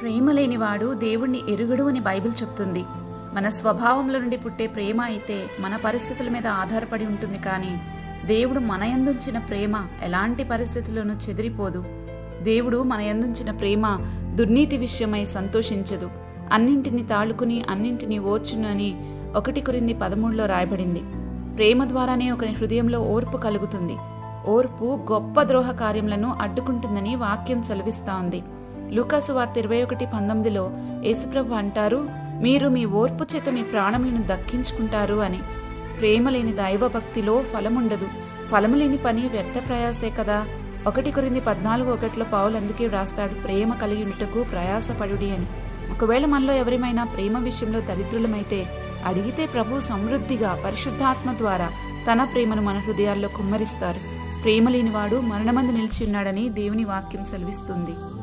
ప్రేమ లేనివాడు దేవుణ్ణి ఎరుగడు అని బైబిల్ చెప్తుంది. మన స్వభావంలో నుండి పుట్టే ప్రేమ అయితే మన పరిస్థితుల మీద ఆధారపడి ఉంటుంది కానీ దేవుడు మన ఎందుంచిన ప్రేమ ఎలాంటి పరిస్థితుల్లోనూ చెదిరిపోదు. దేవుడు మన ఎందుంచిన ప్రేమ దుర్నీతి విషయమై సంతోషించదు. అన్నింటిని తాళుకుని అన్నింటినీ ఓర్చును అని ఒకటి కురింది పదమూడులో రాయబడింది. ప్రేమ ద్వారానే ఒకరి హృదయంలో ఓర్పు కలుగుతుంది. ఓర్పు గొప్ప ద్రోహ కార్యములను అడ్డుకుంటుందని వాక్యం సెలవిస్తా ఉంది. లూకాసు వార్త ఇరవై ఒకటి పంతొమ్మిదిలో యేసుప్రభు అంటారు మీరు మీ ఓర్పు చేత మీ ప్రాణములను దక్కించుకుంటారు అని. ప్రేమ లేని దైవభక్తిలో ఫలముండదు. ఫలము లేని పని వ్యర్థ ప్రయాసే కదా. ఒకటి కొరింది పద్నాలుగు ఒకటిలో పావులు అందుకే వ్రాస్తాడు ప్రేమ కలిగి ఉంటకు ప్రయాసపడుడి అని. ఒకవేళ మనలో ఎవరిమైనా ప్రేమ విషయంలో దరిద్రులమైతే అడిగితే ప్రభు సమృద్ధిగా పరిశుద్ధాత్మ ద్వారా తన ప్రేమను మన హృదయాల్లో కుమ్మరిస్తారు. ప్రేమ లేనివాడు మరణమందు నిలిచి ఉన్నాడని దేవుని వాక్యం సెలవిస్తుంది.